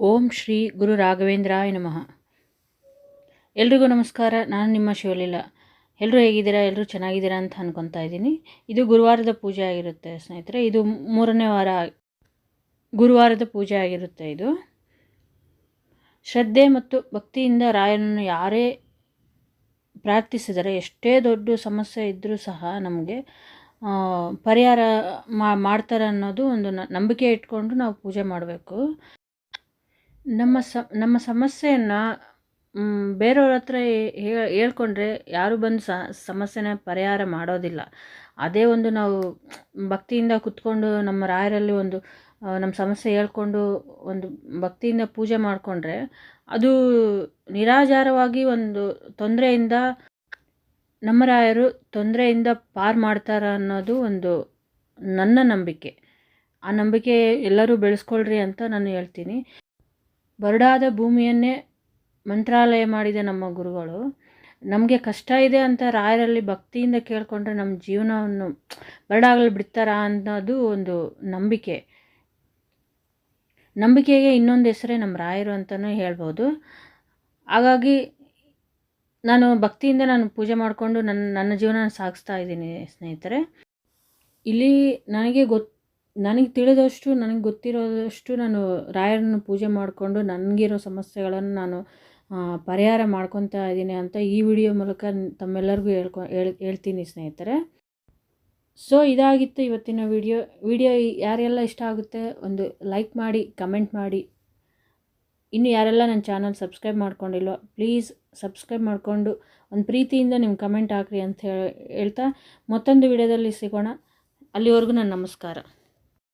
ಓಂ ಶ್ರೀ ಗುರು ರಾಘವೇಂದ್ರಾಯ ನಮಃ. ಎಲ್ರಿಗೂ ನಮಸ್ಕಾರ, ನಾನು ನಿಮ್ಮ ಶಿವಲೀಲ. ಎಲ್ಲರೂ ಹೇಗಿದ್ದೀರಾ? ಎಲ್ಲರೂ ಚೆನ್ನಾಗಿದ್ದೀರಾ ಅಂತ ಅನ್ಕೊತಾ ಇದ್ದೀನಿ. ಇದು ಗುರುವಾರದ ಪೂಜೆ ಆಗಿರುತ್ತೆ ಸ್ನೇಹಿತರೆ. ಇದು ಮೂರನೇ ವಾರ ಗುರುವಾರದ ಪೂಜೆ ಆಗಿರುತ್ತೆ ಇದು. ಶ್ರದ್ಧೆ ಮತ್ತು ಭಕ್ತಿಯಿಂದ ರಾಯನನ್ನು ಯಾರೇ ಪ್ರಾರ್ಥಿಸಿದರೆ ಎಷ್ಟೇ ದೊಡ್ಡ ಸಮಸ್ಯೆ ಇದ್ದರೂ ಸಹ ನಮಗೆ ಪರಿಹಾರ ಮಾಡ್ತಾರೆ ಅನ್ನೋದು ಒಂದು ನಂಬಿಕೆ ಇಟ್ಕೊಂಡು ನಾವು ಪೂಜೆ ಮಾಡಬೇಕು. ನಮ್ಮ ಸ, ನಮ್ಮ ಸಮಸ್ಯೆಯನ್ನು ಬೇರೆಯವ್ರ ಹತ್ರ ಹೇಳ್ಕೊಂಡ್ರೆ ಯಾರು ಬಂದು ಸಮಸ್ಯೆನ ಪರಿಹಾರ ಮಾಡೋದಿಲ್ಲ. ಅದೇ ಒಂದು ನಾವು ಭಕ್ತಿಯಿಂದ ಕುತ್ಕೊಂಡು ನಮ್ಮ ರಾಯರಲ್ಲಿ ಒಂದು ನಮ್ಮ ಸಮಸ್ಯೆ ಹೇಳ್ಕೊಂಡು ಒಂದು ಭಕ್ತಿಯಿಂದ ಪೂಜೆ ಮಾಡಿಕೊಂಡ್ರೆ ಅದು ನಿರಾಜಾರವಾಗಿ ಒಂದು ತೊಂದರೆಯಿಂದ ನಮ್ಮ ರಾಯರು ತೊಂದರೆಯಿಂದ ಪಾರು ಮಾಡ್ತಾರೆ ಅನ್ನೋದು ಒಂದು ನನ್ನ ನಂಬಿಕೆ. ಆ ನಂಬಿಕೆ ಎಲ್ಲರೂ ಬೆಳೆಸ್ಕೊಳ್ರಿ ಅಂತ ನಾನು ಹೇಳ್ತೀನಿ. ಬರಡಾದ ಭೂಮಿಯನ್ನೇ ಮಂತ್ರಾಲಯ ಮಾಡಿದ ನಮ್ಮ ಗುರುಗಳು, ನಮಗೆ ಕಷ್ಟ ಇದೆ ಅಂತ ರಾಯರಲ್ಲಿ ಭಕ್ತಿಯಿಂದ ಕೇಳಿಕೊಂಡ್ರೆ ನಮ್ಮ ಜೀವನವನ್ನು ಬರಡಾಗಲು ಬಿಡ್ತಾರಾ ಅನ್ನೋದು ಒಂದು ನಂಬಿಕೆ. ನಂಬಿಕೆಗೆ ಇನ್ನೊಂದು ಹೆಸರೇ ನಮ್ಮ ರಾಯರು ಅಂತಲೂ ಹೇಳ್ಬೋದು. ಹಾಗಾಗಿ ನಾನು ಭಕ್ತಿಯಿಂದ ನಾನು ಪೂಜೆ ಮಾಡಿಕೊಂಡು ನನ್ನ ನನ್ನ ಜೀವನ ಸಾಗಿಸ್ತಾ ಇದ್ದೀನಿ ಸ್ನೇಹಿತರೆ. ಇಲ್ಲಿ ನನಗೆ ಗೊತ್ತು ನನಗೆ ತಿಳಿದಷ್ಟು, ನನಗೆ ಗೊತ್ತಿರೋದಷ್ಟು ನಾನು ರಾಯರನ್ನು ಪೂಜೆ ಮಾಡಿಕೊಂಡು ನನಗಿರೋ ಸಮಸ್ಯೆಗಳನ್ನು ನಾನು ಪರಿಹಾರ ಮಾಡ್ಕೊತಾ ಇದ್ದೀನಿ ಅಂತ ಈ ವಿಡಿಯೋ ಮೂಲಕ ತಮ್ಮೆಲ್ಲರಿಗೂ ಹೇಳ್ಕೊ, ಹೇಳ್, ಹೇಳ್ತೀನಿ ಸ್ನೇಹಿತರೆ. ಸೊ, ಇದಾಗಿತ್ತು ಇವತ್ತಿನ ವಿಡಿಯೋ. ವಿಡಿಯೋ ಯಾರೆಲ್ಲ ಇಷ್ಟ ಆಗುತ್ತೆ ಒಂದು ಲೈಕ್ ಮಾಡಿ, ಕಮೆಂಟ್ ಮಾಡಿ. ಇನ್ನು ಯಾರೆಲ್ಲ ನನ್ನ ಚಾನಲ್ ಸಬ್ಸ್ಕ್ರೈಬ್ ಮಾಡ್ಕೊಂಡಿಲ್ವೋ, ಪ್ಲೀಸ್ ಸಬ್ಸ್ಕ್ರೈಬ್ ಮಾಡಿಕೊಂಡು ಒಂದು ಪ್ರೀತಿಯಿಂದ ನಿಮ್ಮ ಕಮೆಂಟ್ ಹಾಕ್ರಿ ಅಂತ ಹೇಳ್ತಾ ಮತ್ತೊಂದು ವಿಡಿಯೋದಲ್ಲಿ ಸಿಗೋಣ. ಅಲ್ಲಿವರೆಗೂ ನನ್ನ ನಮಸ್ಕಾರ.